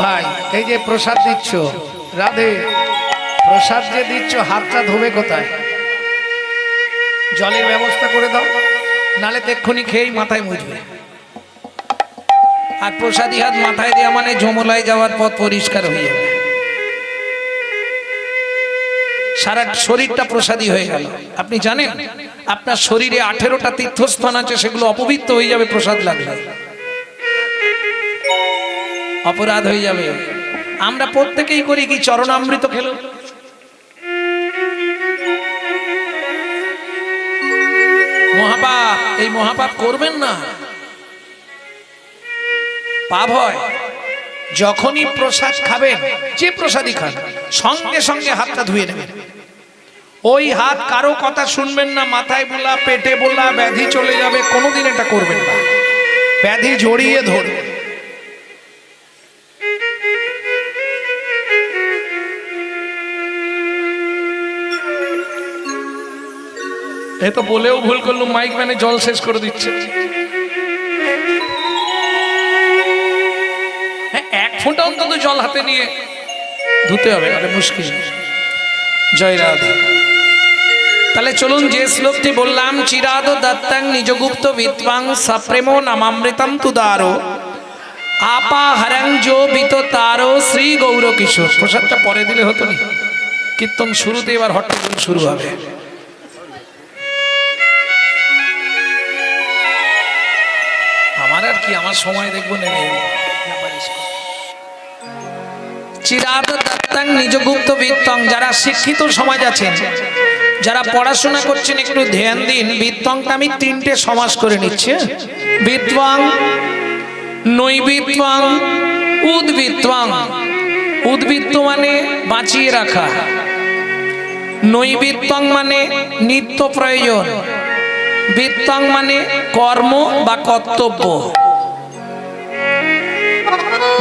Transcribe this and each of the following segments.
ভাই, এই যে প্রসাদ দিচ্ছ, রাধে, প্রসাদ যে দিচ্ছ, হাতটা ধোবে কোথায়? জলের ব্যবস্থা করে দাও, নালে তেক্ষুনি খেয়েই মাথায় মুছবে। আর প্রসাদি হাত মাথায় দেওয়া মানে জমলায় যাওয়ার পথ পরিষ্কার হয়ে যাবে। সারা শরীরটা প্রসাদী হয়ে গেল। আপনি জানেন, আপনার শরীরে আঠেরোটা তীর্থস্থান আছে, সেগুলো অপবিত্র হয়ে যাবে প্রসাদ লাগলে। অপরাধ হয়ে যাবে। আমরা প্রত্যেকেই করি কি চরণামৃত খেলো। মহাপাপ, এই মহাপাপ করবেন না। পাপ হয়, যখনই প্রসাদ খাবেন, যে প্রসাদই খান, সঙ্গে সঙ্গে হাতটা ধুয়ে নেবেন। ওই হাত কারও কথা শুনবেন না, মাথায় বোলা, পেটে বোলা, ব্যাধি চলে যাবে, কোনোদিন এটা করবেন না। ব্যাধি জড়িয়ে ধরবে এ তো বলেও ভুল করলুম মাইক ম্যানে জল শেষ করে দিচ্ছে। হ্যাঁ, এক ফোঁটা অন্তত জল হাতে নিয়ে ধুতে হবে নাহলে মুশকিল। জয় রাধে। তাহলে চলুন যে শ্লোকটি বললাম চিরাদ দত্তাং নিজগুপ্ত বিদ্বাং সপ্রেম নামামৃতম তুদারো আপা হরং জো বিত তারো শ্রী গৌর কিশোর প্রসাদটা পরে দিলে হতো না। কীর্তন শুরুতে এবার হট্টগোল শুরু হবে। আর কি, আমার সময় দেখব বিত্তং, যারা শিক্ষিত সমাজ আছেন, যারা পড়াশোনা করছেন একটু ধ্যান দিন বিত্তংটা আমি তিনটে সমাজ করে নিচ্ছি? বিদ্বাং নৈবিত্বাং উদ্বৃত্তাং। উদ্বৃত্ত মানে বাঁচিয়ে রাখা। নৈবিত্তং মানে নিত্য প্রয়োজন। বৃত্তাং মানে কর্ম বা কর্তব্য।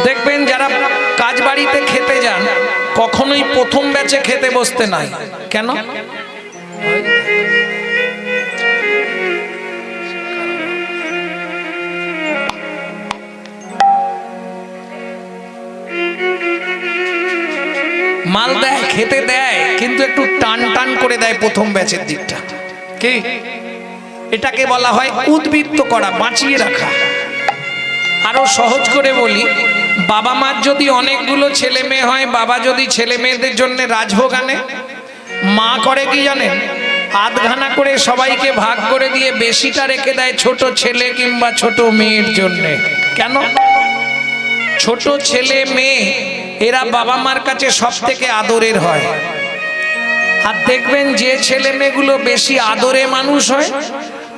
দেখবেন যারা কাজ বাড়িতে খেতে যান, কখনোই প্রথম ব্যাচে খেতে বসতে নাই। কেন? মাল দেয়, খেতে দেয়, কিন্তু একটু টান টান করে দেয় প্রথম ব্যাচের দিকটা। কি? এটাকে বলা হয় উদ্বৃত্ত করা, বাঁচিয়ে রাখা। আরও সহজ করে বলি, বাবা মার যদি অনেকগুলো ছেলে মেয়ে হয়, বাবা যদি ছেলে মেয়েদের জন্য রাজভোগ আনে, মা করে কি জানেন আধঘানা করে সবাইকে ভাগ করে দিয়ে বেশিটা রেখে দেয় ছোট ছেলে কিংবা ছোট মেয়ের জন্য। কেন? ছোট ছেলে মেয়ে, এরা বাবা মার কাছে সব থেকে আদরের হয়। আর দেখবেন যে ছেলে মেয়েগুলো বেশি আদরে মানুষ হয়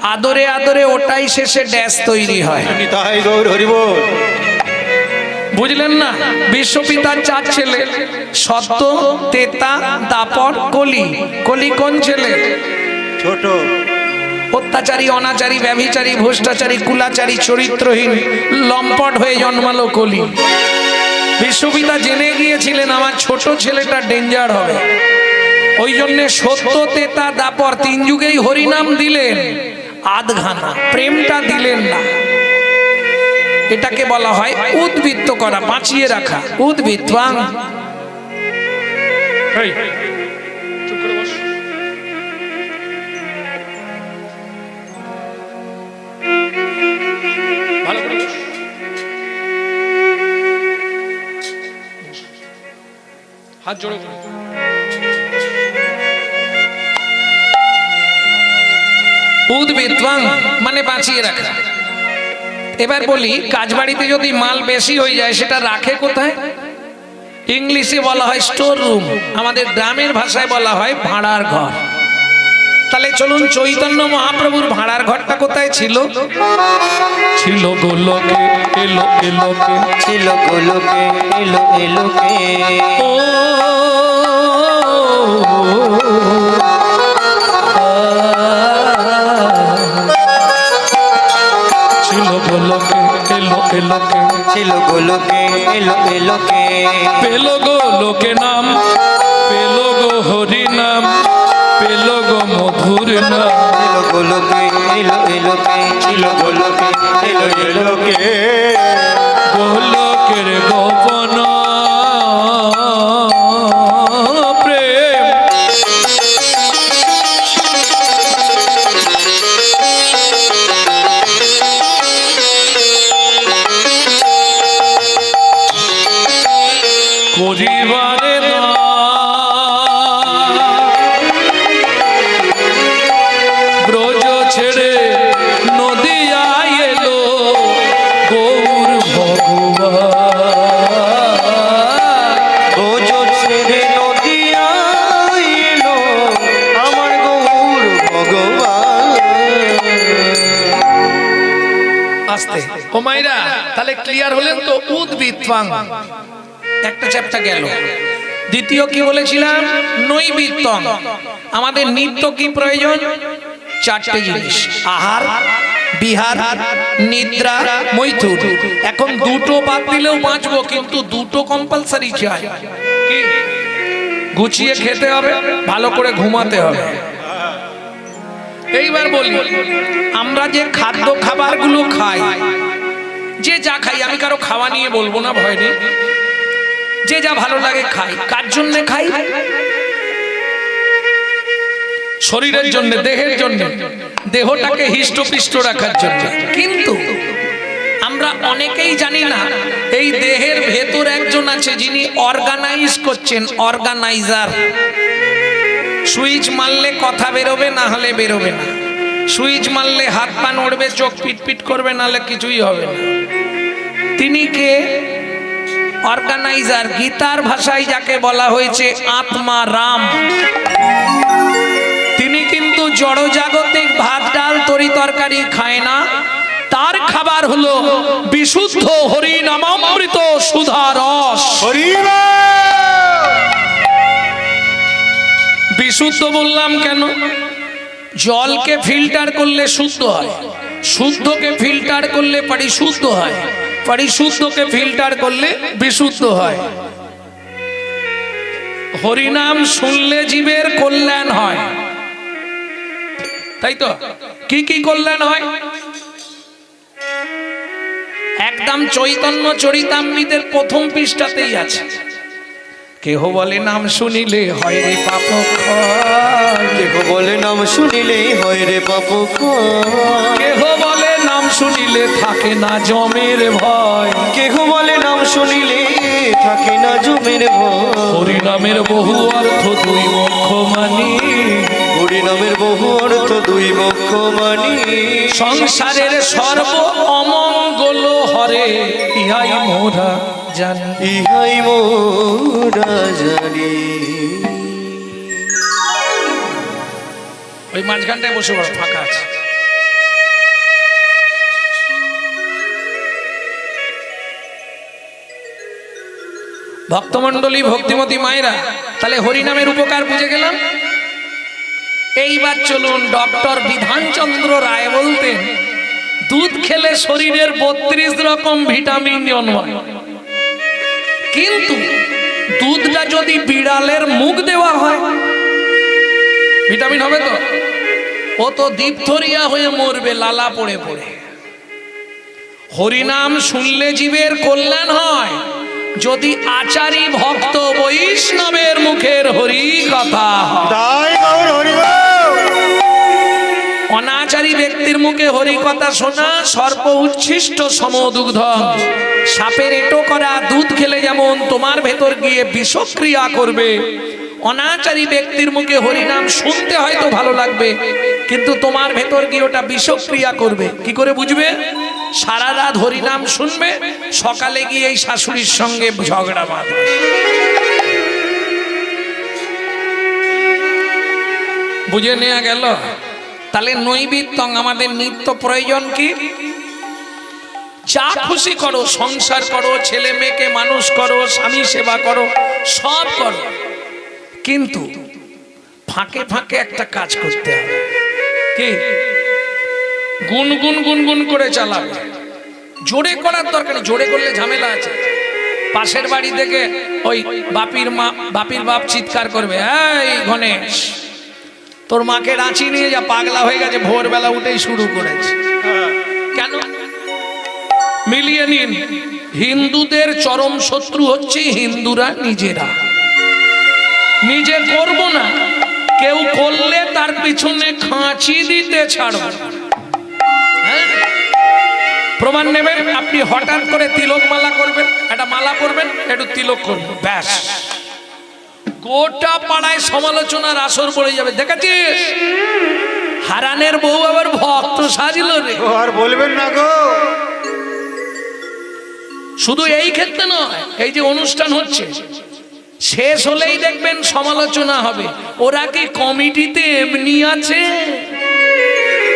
আদরে আদরে ওটাই শেষে ড্যাশ তৈরি হয়। বুঝলেন না? বিশ্বপিতার চার ছেলে সত্য তেতা দাপর কলি। কলি কোন ছেলে? ছোট। অত্যাচারী অনাচারী ব্যভিচারী ভ্রষ্টাচারী কুলাচারী চরিত্রহীন লম্পট হয়ে জন্মালো কলি। বিশ্বপিতা জেনে গিয়েছিলেন আমার ছোট ছেলেটা ডেঞ্জার হবে। ওই জন্যে সত্য তেতা দাপর তিন যুগেই হরিনাম দিলেন। আধঘানা। প্রেমটা দিলেন না। এটাকে বলা হয় উদ্বৃত্ত করা, বাঁচিয়ে রাখা। উদ্বৃত্তাং হাত জোড়ো করো। উদ্বৃত্তাং মানে বাঁচিয়ে রাখা। এবার বলি কাজবাড়িতে যদি মাল বেশি হয়ে যায় সেটা রাখে কোথায়? ইংলিশে বলা হয় স্টোর রুম আমাদের গ্রামের ভাষায় বলা হয় ভাড়ার ঘর। তাহলে চলুন চৈতন্য মহাপ্রভুর ভাড়ার ঘরটা কোথায় ছিল? ছিল গোলকে এলো এলোকে ছিল গোলকে এলো এলোকে ও এলোকে ছিল গোলকে এলো এলোকে পেল গো লোকে নাম পেল গো হরি নাম পেল গো মধুর নাম। এলো এলোকে ছিল গোলকে এলো এলোকে গোলকের গোপন উদ্ভিত্তাং একটা চ্যাপ্টার গেল। দ্বিতীয় কি বলেছিলাম? নৈবিত্তং। আমাদের নিত্য কি প্রয়োজন? চারটে জিনিস। আহার, বিহার, নিদ্রা, মৈথুন। এখন দুটো বাদ দিলেও বাঁচবো, কিন্তু দুটো কম্পালসারি চাই। গুছিয়ে খেতে হবে, ভালো করে ঘুমাতে হবে। এইবার বলি, আমরা যে খাদ্য খাবারগুলো খাই যে যা খাই, আমি কারও খাওয়া নিয়ে বলব না, ভয় নেই। যে যা ভালো লাগে খাই। কার জন্য খাই? শরীরের জন্য, দেহের জন্য। দেহটাকে হিষ্টপিষ্ট রাখার জন্য। কিন্তু আমরা অনেকেই জানি না, এই দেহের ভেতর একজন আছে যিনি অর্গানাইজ করছেন অর্গানাইজার সুইচ মারলে কথা বেরোবে, না হলে বেরোবে না। সুইচ মারলে হাত পা নড়বে চোখ পিটপিট করবে নাহলে কিছুই হবে না। তিনি কে? অর্গানাইজার গীতার ভাষায় যাকে বলা হয়েছে আত্মা রাম। তিনি কিন্তু জড়জাগতিক ভাত ডাল তরি তরকারি খায় না। তার খাবার হলো বিশুদ্ধ হরিনামামৃত সুধা রস। বিশুদ্ধ বললাম কেন? জলকে ফিল্টার করলে শুদ্ধ হয়, শুদ্ধকে ফিল্টার করলে পরিশুদ্ধ হয়, পরিশুদ্ধকে ফিল্টার করলে বিশুদ্ধ হয়। হরিনাম শুনলে জীবের কল্যাণ হয়। তাই তো? কি কি কল্যাণ হয়? একদম চৈতন্য চরিতামৃতের প্রথম পৃষ্ঠাতেই আছে। কেহ বলে নাম শুনিলে হয় রে পাপ। কেহ বলে নাম শুনিলে হয় রে পাপ। কেহ বলে নাম শুনিলে থাকে না জমের ভয় কেহ বলে নাম শুনিলে থাকে না জমের ভয় হরিনামের বহু অর্থ দুই মুখ্য মানি হরি নামের বহু অর্থ দুই বক্ষ মানি সংসারের সর্ব অমঙ্গল হরে ইহাই মোরা জানি। ইহাই মোরা জানি। ওই মাঝখানটায় বসে বড় ফাঁকা আছে। ভক্তমণ্ডলী ভক্তিমতী মায়েরা তাহলে হরিনামের উপকার বুঝে গেলাম? এইবার চলুন ডক্টর বিধানচন্দ্র রায় বলতেন, দুধ খেলে শরীরের বত্রিশ রকম ভিটামিন জন্মায় কিন্তু দুধটা যদি বিড়ালের মুখ দেওয়া হয়, ভিটামিন হবে তো? ও তো দীপথরিয়া হয়ে মরবে, লালা পড়ে পড়ে। হরিনাম শুনলে জীবের কল্যাণ হয়, যদি আচারী ভক্ত বৈষ্ণবের মুখের হরি কথা হয়। অনাচারী ব্যক্তির মুখে হরি কথা শোনা সর্প উচ্ছিষ্ট সমদুগ্ধ। সাপের এটো করা দুধ খেলে যেমন তোমার ভেতর গিয়ে বিষক্রিয়া করবে। অনাচারী ব্যক্তির মুখে হরিনাম শুনতে হয়তো ভালো লাগবে, কিন্তু তোমার ভেতর গিয়ে ওটা বিষক্রিয়া করবে। কি করে বুঝবে? সারা রাত হরিনাম শুনবে, সকালে গিয়ে এই শাশুড়ির সঙ্গে ঝগড়া বাঁধবে। বুঝে নেওয়া গেল? তাহলে নৈবিত্তং আমাদের নিত্য প্রয়োজন কি? যা খুশি করো সংসার করো ছেলে মেয়েকে মানুষ করো স্বামী সেবা করো সব করো। কিন্তু ফাঁকে ফাঁকে একটা কাজ করতে হবে। কি? গুনগুন গুনগুন করে চালাবে। জোরে করার দরকার জোরে করলে ঝামেলা আছে। পাশের বাড়ি থেকে ওই বাপির মা বাপির বাপ চিৎকার করবে এই গণেশ তোর মাকে রাঁচি নিয়ে যা, পাগলা হয়ে গেছে, ভোরবেলা উঠেই শুরু করেছে কেন মিলিয়ে নিন, হিন্দুদের চরম শত্রু হচ্ছে হিন্দুরা নিজেরা নিজে করব না, কেউ করলে তার পিছনে খাঁচি দিতে ছাড়ব। হ্যাঁ? প্রমাণ নেবেন, আপনি হঠাৎ করে তিলক মালা করবেন, একটা মালা করবেন একটু তিলক করবেন ব্যাস গোটা পাড়ায় সমালোচনার আসর পড়ে যাবে দেখেছিস? হারানের বউ আবার ভক্ত সাজিল রে। আর বলবেন না গো। শুধু এই ক্ষেত্রে নয় এই যে অনুষ্ঠান হচ্ছে শেষ হলেই দেখবেন সমালোচনা হবে। ওরা কি কমিটিতে এমনি আছে?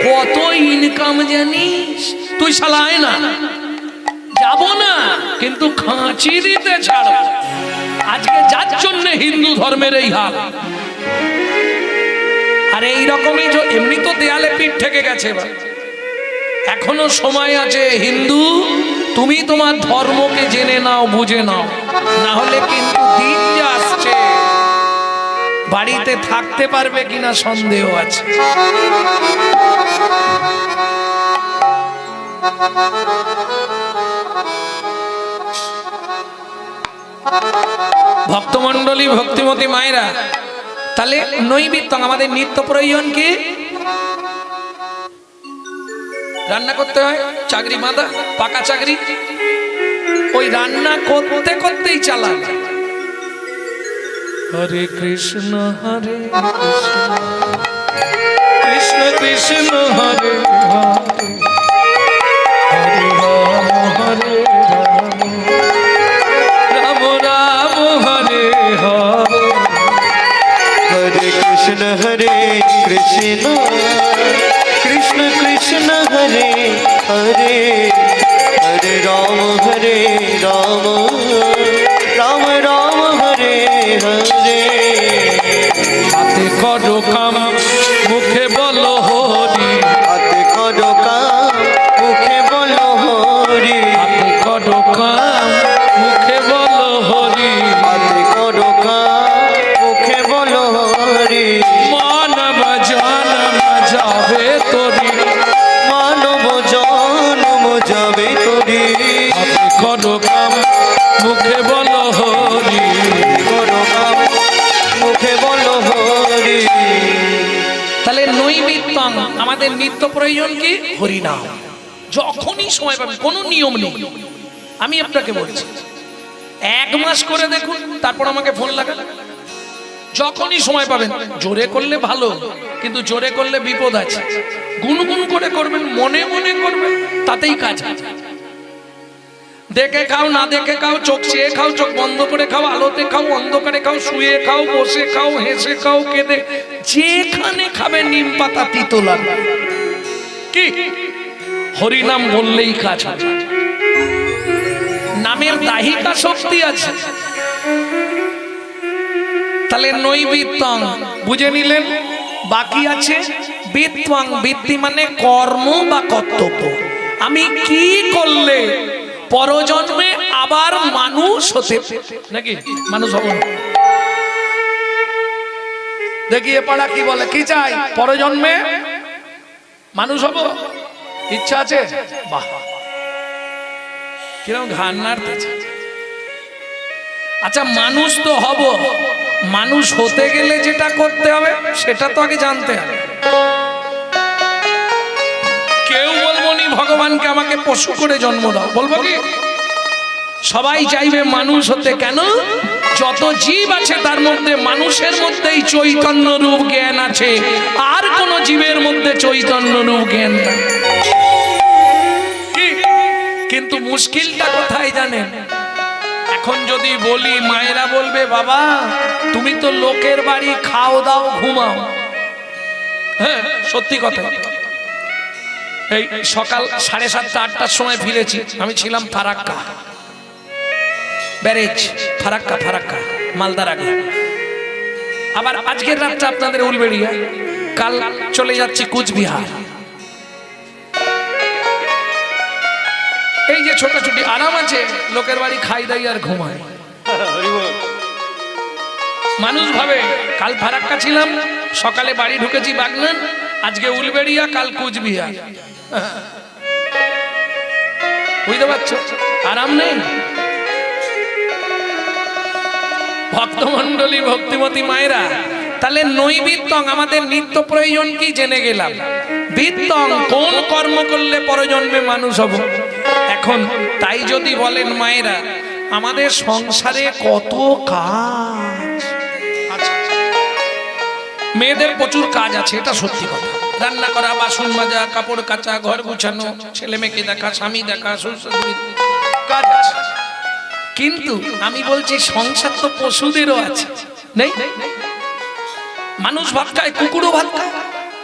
কত ইনকাম জানিস? তুই শালায় না। যাব না কিন্তু খাঁচি দিতে ছাড়ব। আজকে যার জন্য হিন্দু ধর্মের এই হাল আর এই রকমই য- এমনি তো দেয়ালে পিঠ থেকে গেছে এখনও সময় আছে, হিন্দু, তুমি তোমার ধর্মকে জেনে নাও, বুঝে নাও। না হলে কিন্তু দিন যে আসছে, বাড়িতে থাকতে পারবে কিনা সন্দেহ আছে। ভক্তমণ্ডলী, ভক্তিমতী মায়েরা, তাহলে নৈবিত্য আমাদের নিত্য প্রয়োজন কি? রান্না করতে হয়, চাকরি মাদা পাকা চাকরি। ওই রান্না করতে করতেই চালান। হরে কৃষ্ণ হরে কৃষ্ণ। কৃষ্ণ হরে হরে হরে। হরে হরে রাম হরে রাম রাম রাম, হরে হরে। হাতে করো কাম, মুখে বলো হরি। আমাদের নিত্য প্রয়োজন কি? হরিনাম। যখনই সময় পাবেন, কোনো নিয়ম নেই। আমি আপনাকে বলছি, এক মাস করে দেখুন, তারপর আমাকে ফোন লাগান। যখনই সময় পাবেন, জোরে করলে ভালো, কিন্তু জোরে করলে বিপদ আছে। গুনগুন করে করবেন, মনে মনে করবেন, তাতেই কাজ আছে দেখে খাও, না দেখে খাও, চোখ চেয়ে খাও, চোখ বন্ধ করে খাও, আলোতে খাও, অন্ধকারে খাও, শুয়ে খাও, বসে খাও, হেসে খাও, কেঁদে। যেখানে খাবে নিম পাতা তিতো লাগবে। কি? হরিনাম বললেই কাজ হবে। নামের দাহিকা শক্তি আছে। তাহলে নৈবিত্তং, বুঝে নিলেন? বাকি আছে বিত্তং। বৃত্তি মানে কর্ম বা কর্তব্য। আমি কি করলে পরজন্মে আবার মানুষ হতে নাকি? মানুষ হব দেখি এ পাড়া কি বলে, কি চাই? পরজন্মে মানুষ হব? ইচ্ছা আছে? বাহ। কীরকম ঘান নাড়তেছে আচ্ছা মানুষ তো হব। মানুষ হতে গেলে যেটা করতে হবে, সেটা তো আগে জানতে হবে। কেউ নি ভগবানকে আমাকে পশু করে জন্ম দাও। বলব কি? সবাই চাইবে মানুষ হতে। কেন? যত জীব আছে, তার মধ্যে মানুষের মধ্যেই চৈতন্য রূপ জ্ঞান আছে। আর কোন জীবের মধ্যে চৈতন্য রূপ জ্ঞান কিন্তু মুশকিলটা কোথায় জানেন? এখন যদি বলি, মায়েরা বলবে, বাবা, তুমি তো লোকের বাড়ি, খাও দাও, ঘুমাও। হ্যাঁ সত্যি কথা। এই সকাল সাড়ে সাতটা, আটটার সময় ফিরেছি। আমি ছিলাম ফারাক্কা। ব্যারেজ, ফারাক্কা ফারাক্কা, মালদার আগে। আবার আজকের রাতটা আপনাদের উলবেড়িয়া। কাল চলে যাচ্ছি কুচবিহার। এই যে ছোটাছুটি আরাম আছে, লোকের বাড়ি খাই দাই আর ঘুমায়। মানুষ ভাবে, কাল ফারাক্কা ছিলাম, সকালে বাড়ি ঢুকেছি বাগনান আজকে উলবেড়িয়া, কাল কুচবিহার। বুঝতে পারছ? আরাম নেই? ভক্তমন্ডলী ভক্তিমতী মায়েরা, তাহলে নৈবিত্তং আমাদের নিত্য প্রয়োজন কি জেনে গেলাম? বিত্তং কোন কর্ম করলে পরজন্মে মানুষ হব? এখন তাই যদি বলেন মায়েরা, আমাদের সংসারে কত কাজ মেয়েদের প্রচুর কাজ আছে, এটা সত্যি কথা। রান্না করা, বাসন মাজা, কাপড় কাচা, ঘর গুছানো, ছেলে মেয়েকে দেখা, স্বামী দেখা কাজ আছে। কিন্তু আমি বলছি, সংসার তো পশুদেরও আছে। নেই? মানুষ ভাত খায় কুকুরও ভাত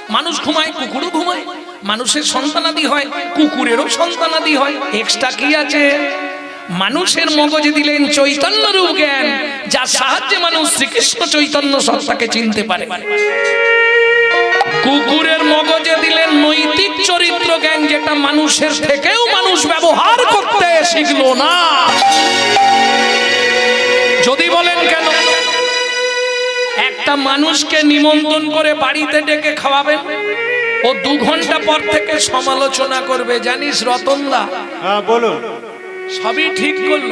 মানুষ ঘুমায়, কুকুরও ঘুমায়। মানুষের সন্তানাদি হয়, কুকুরেরও সন্তানাদি হয়। এক্সট্রা কি আছে? মানুষের মগজে দিলেন চৈতন্য রূপ জ্ঞান যার সাহায্যে মানুষ শ্রীকৃষ্ণ চৈতন্য সত্তাকে চিনতে পারে। কুকুরের মগজে দিলেন নৈতিক চরিত্র জ্ঞান যেটা মানুষের থেকেও মানুষ ব্যবহার করতে শিখলো না। যদি বলেন কেন? একটা মানুষকে নিমন্ত্রণ করে বাড়িতে ডেকে খাওয়াবেন ও দু ঘণ্টা পর থেকে সমালোচনা করবে জানিস রতনদা? হ্যাঁ বলুন। সবই ঠিক করল।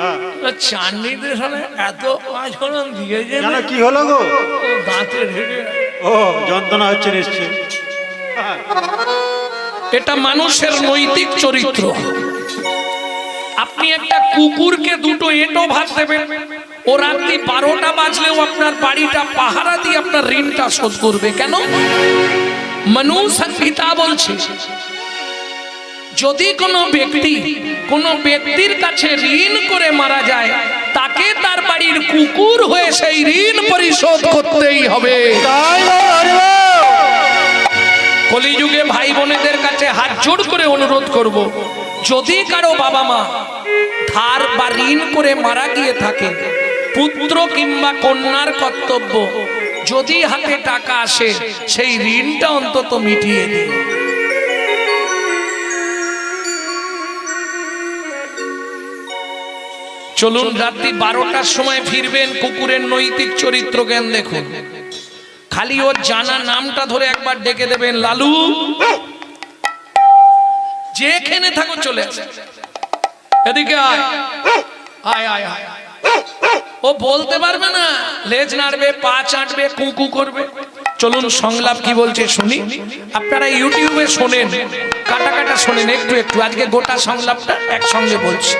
হ্যাঁ। চান্দিদের সামনে এত আচরণ দিয়েছে কি হলো গো? দাঁতে ঢেকে ও, যন্ত্রণা হচ্ছে নিশ্চয় এটা মানুষের নৈতিক চরিত্র। আপনি একটা কুকুরকে দুটো এঁটো ভাত দেবেন, ও রাত্রি বারোটা বাজলেও আপনার বাড়িটা পাহারা দিয়ে আপনার ঋণটা শোধ করবে। কেন? মনু সংহিতা বলছে, যদি কোনো ব্যক্তি কোনো ব্যক্তির কাছে ঋণ করে মারা যায় তাকে তার বাড়ির কুকুর হয়ে সেই ঋণ পরিশোধ করতেই হবে। কলিযুগে ভাই বোনেদের কাছে হাত জোড় করে অনুরোধ করব, যদি কারও বাবা মা ধার বা ঋণ করে মারা গিয়ে থাকে, পুত্র কিংবা কন্যার কর্তব্য, যদি হাতে টাকা আসে, সেই ঋণটা অন্তত মিটিয়ে দিন। চলুন রাত্রি বারোটার সময় ফিরবেন কুকুরের নৈতিক চরিত্র জ্ঞান দেখুন। খালি ওর জানা নামটা ধরে একবার ডেকে দেবেন, লালু। যেখানে থাকো চলে এদিকে আয়। আয় ও বলতে পারবে না, লেজ নাড়বে, পা চাটবে কুকু করবে। চলুন সংলাপ কি বলছে শুনি। আপনারা ইউটিউবে শোনেন, কাটা কাটা শোনেন, একটু একটু। আজকে গোটা সংলাপটা একসঙ্গে বলছি।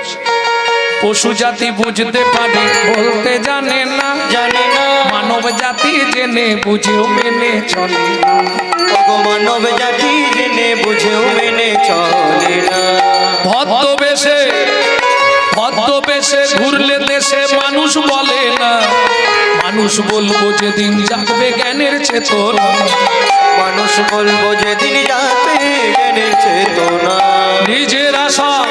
পশু জাতি বুঝতে পারে বলতে জানে না। জানে না। মানব জাতি জেনে বুঝেও মেনে চলে না। মানব জাতি জেনে বুঝেও মেনে চলে না। ভদ্রবেশে ভদ্রবেশে ঘুরলে দেশে মানুষ বলে না। মানুষ বলব যেদিন জাগবে জ্ঞানের চেতনা। মানুষ বলব যেদিন যাতে জ্ঞানের চেতনা। নিজেরা সব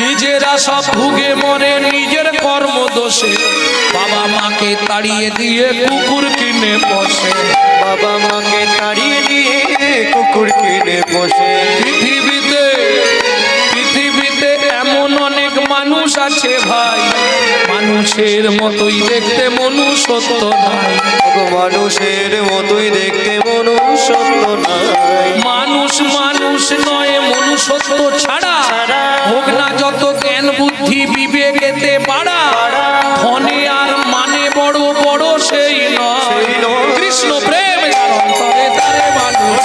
নিজেরা সব ভুগে মরে নিজের কর্ম দোষে। বাবা মাকে তাড়িয়ে দিয়ে কুকুর কিনে বসে। বাবা মাকে তাড়িয়ে দিয়ে কুকুর কিনে বসে। পৃথিবীতে পৃথিবীতে এমন অনেক মানুষ আছে ভাই। মানুষের মতোই দেখতে মনুষ্যত্ব নাই। মানুষের মতোই দেখতে মনুষ্যত্ব মানুষ মানুষ নয় মনুষ্যত্ব ছাড়া। হোক না যত জ্ঞান বুদ্ধি বিবেকেতে বাড়া। ধনে আর মানে বড় বড় সেই নয়। কৃষ্ণ প্রেম যার তারে মানুষ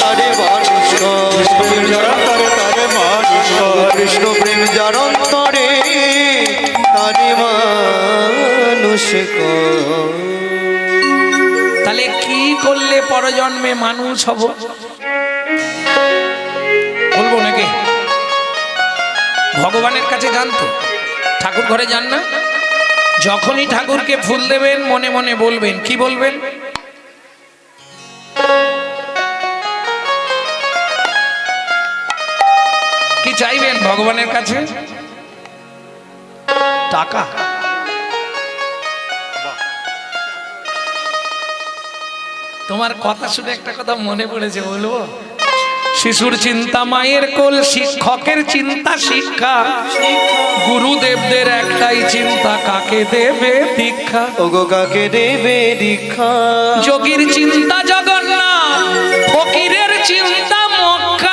তারে মানুষ। কৃষ্ণ যারা তারে তারে মানুষ। কৃষ্ণ প্রেম যারন্তরে তারে মানুষ কর। তাহলে কি করলে পরজন্মে মানুষ হব? বলব নাকি? ভগবানের কাছে জানতো ঠাকুর ঘরে যান না? যখনই ঠাকুরকে ফুল দেবেন, মনে মনে বলবেন। কি বলবেন? কি চাইবেন ভগবানের কাছে? তোমার কথা শুনে একটা কথা মনে পড়েছে বলব? শিশুর চিন্তা মায়ের কোল শিক্ষকের চিন্তা শিক্ষা। গুরুদেবদের একটাই চিন্তা কাকে দেবে দীক্ষা? ওগো কাকে দেবে দীক্ষা? যোগীর চিন্তা জগন্নাথ ফকিরের চিন্তা মক্কা।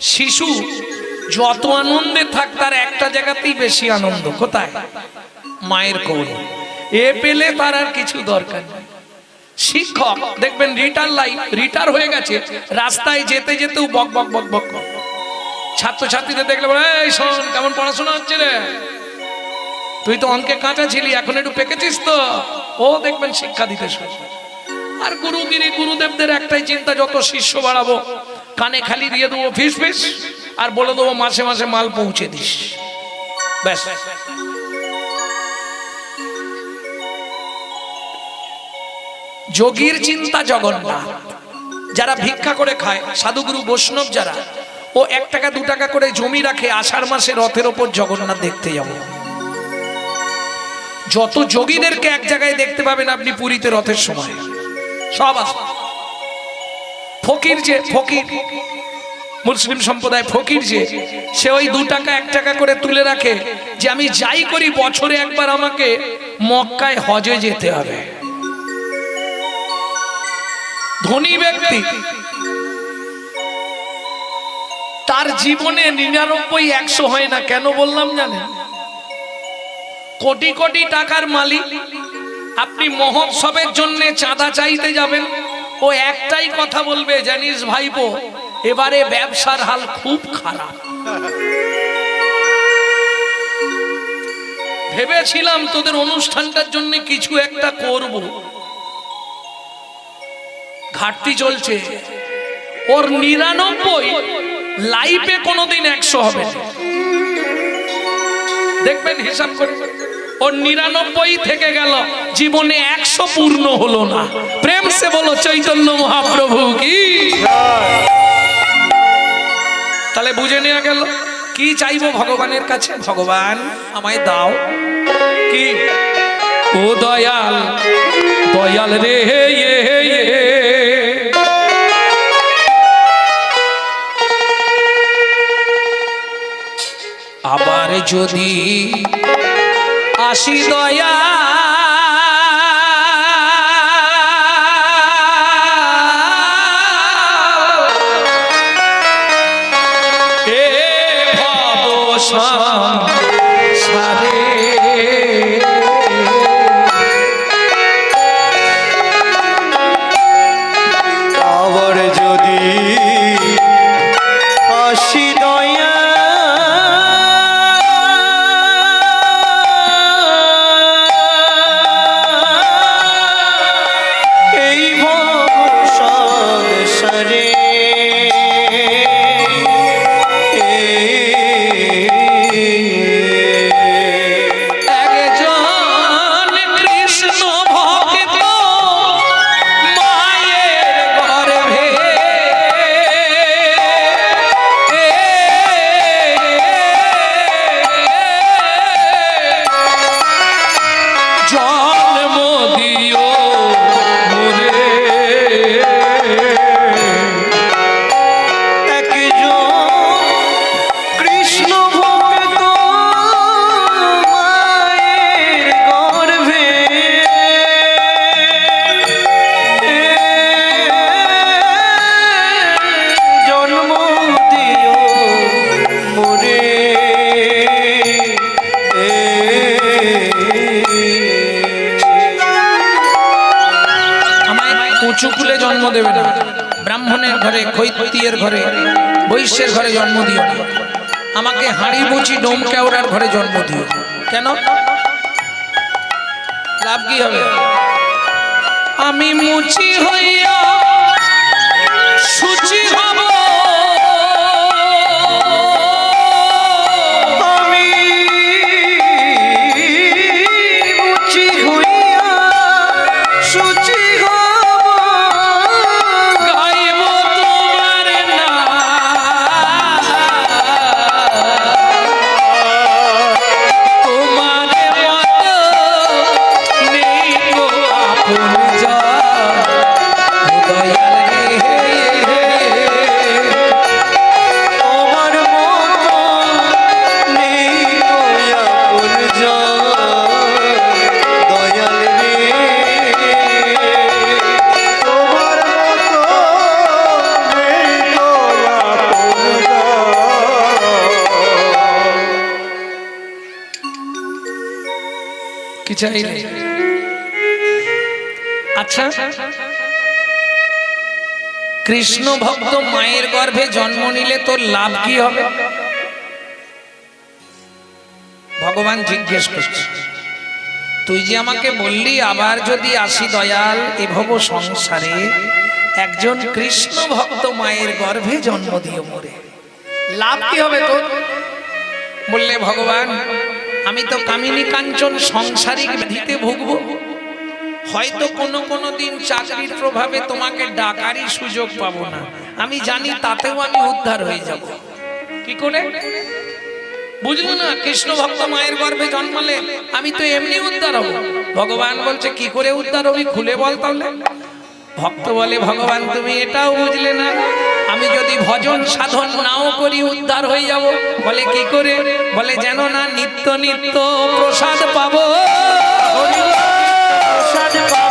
শিশু যত আনন্দে থাক, তার একটা জায়গাতেই বেশি আনন্দ। কোথায়? মায়ের কোলে এ পেলে তার আর কিছু দরকার নেই। শিক্ষক, দেখবেন রিটার লাইফ রিটার হয়ে গেছে, রাস্তায় যেতে যেতেও বক বক বক বক। ছাত্রছাত্রীদের দেখলে শোন, কেমন পড়াশোনা হচ্ছে রে? তুই তো অঙ্কে কাঁচা ছিলি, এখন একটু পেকেছিস তো? ও দেখবেন শিক্ষা দিতে আর গুরুগিরি, গুরুদেবদের একটাই চিন্তা, যত শিষ্য বাড়াবো কানে খালি দিয়ে দেবো, ফিস ফিস, আর বলে দেবো, মাসে মাসে মাল পৌঁছে দিস। ব্যাস। যোগীর চিন্তা জগন্নাথ। যারা ভিক্ষা করে খায়, সাধুগুরু বৈষ্ণব যারা, ও এক টাকা, দু টাকা করে জমি রাখে, আষাঢ় মাসে রথের ওপর জগন্নাথ দেখতে যাব। যত যোগীদেরকে এক জায়গায় দেখতে পাবেন, আপনি পুরীতে রথের সময়। সব আসবে। ফকির যে, ফকির, মুসলিম সম্প্রদায় ফকির যে, সে ওই দু টাকা, এক টাকা করে তুলে রাখে যে আমি যাই করি, বছরে একবার আমাকে মক্কায় হজে যেতে হবে। ধনী ব্যক্তি, তার জীবনে নিরানব্বই, একশো হয় না, কেন বললাম জানেন? কোটি কোটি টাকার মালিক, আপনি মহোৎসবের জন্য চাঁদা চাইতে যাবেন ও একটাই কথা বলবে, জানিস ভাইপো, এবারে ব্যবসার হাল খুব খারাপ। ভেবেছিলাম তোদের অনুষ্ঠানটার জন্য কিছু একটা করব। ঘাটতি চলছে। ওর নিরানব্বই লাইফে কোনোদিন একশো হবে দেখবেন হিসাব করে। ওর নিরানব্বই থেকে গেল। জীবনে একশো পূর্ণ হলো না। প্রেম সে বলো, চৈতন্য মহাপ্রভু কি? তাহলে বুঝে নেওয়া গেল। কি চাইব ভগবানের কাছে? ভগবান, আমায় দাও। কি? ও দয়াল দয়াল রে ইয়ে। আবার যদি আসি দয়া। এ ব্রাহ্মণের ঘরে কৈত্যের ঘরে, বৈশ্যের ঘরে জন্ম দিও না। আমাকে হাঁড়ি বুচি ডোম কেওড়ার ঘরে জন্ম দিও। কেন? লাভ কি হবে? আমি মুচি হইয়া সুচি হব। কি চাইলে। আচ্ছা কৃষ্ণ ভক্ত মায়ের গর্ভে জন্ম নিলে তোর লাভ কি হবে? ভগবান জিজ্ঞেস করছে, তুই যে আমাকে বললি আবার যদি আসি দয়াল এভব সংসারে একজন কৃষ্ণ ভক্ত মায়ের গর্ভে জন্ম দিয়ে মরে। লাভ কি হবে তোর? বললে, ভগবান আমি তো কামিনী কাঞ্চন সংসারিক ব্যাধিতে ভুগবো। হয়তো কোনো কোনো দিন চাকরির প্রভাবে তোমাকে ডাকারই সুযোগ পাবো না। আমি জানি তাতেও আমি উদ্ধার হয়ে যাব। কি করে? বুঝলো না, কৃষ্ণ ভক্ত মায়ের গর্ভে জন্মালে আমি তো এমনি উদ্ধার হব। ভগবান বলছে, কি করে উদ্ধার হবি? খুলে বল তাহলে। ভক্ত বলে, ভগবান, তুমি এটাও বুঝলে না? আমি যদি ভজন সাধন নাও করি, উদ্ধার হয়ে যাব। বলে, কি করে? বলে, যেন না নিত্য নিত্য প্রসাদ পাবো। প্রসাদ পাবো।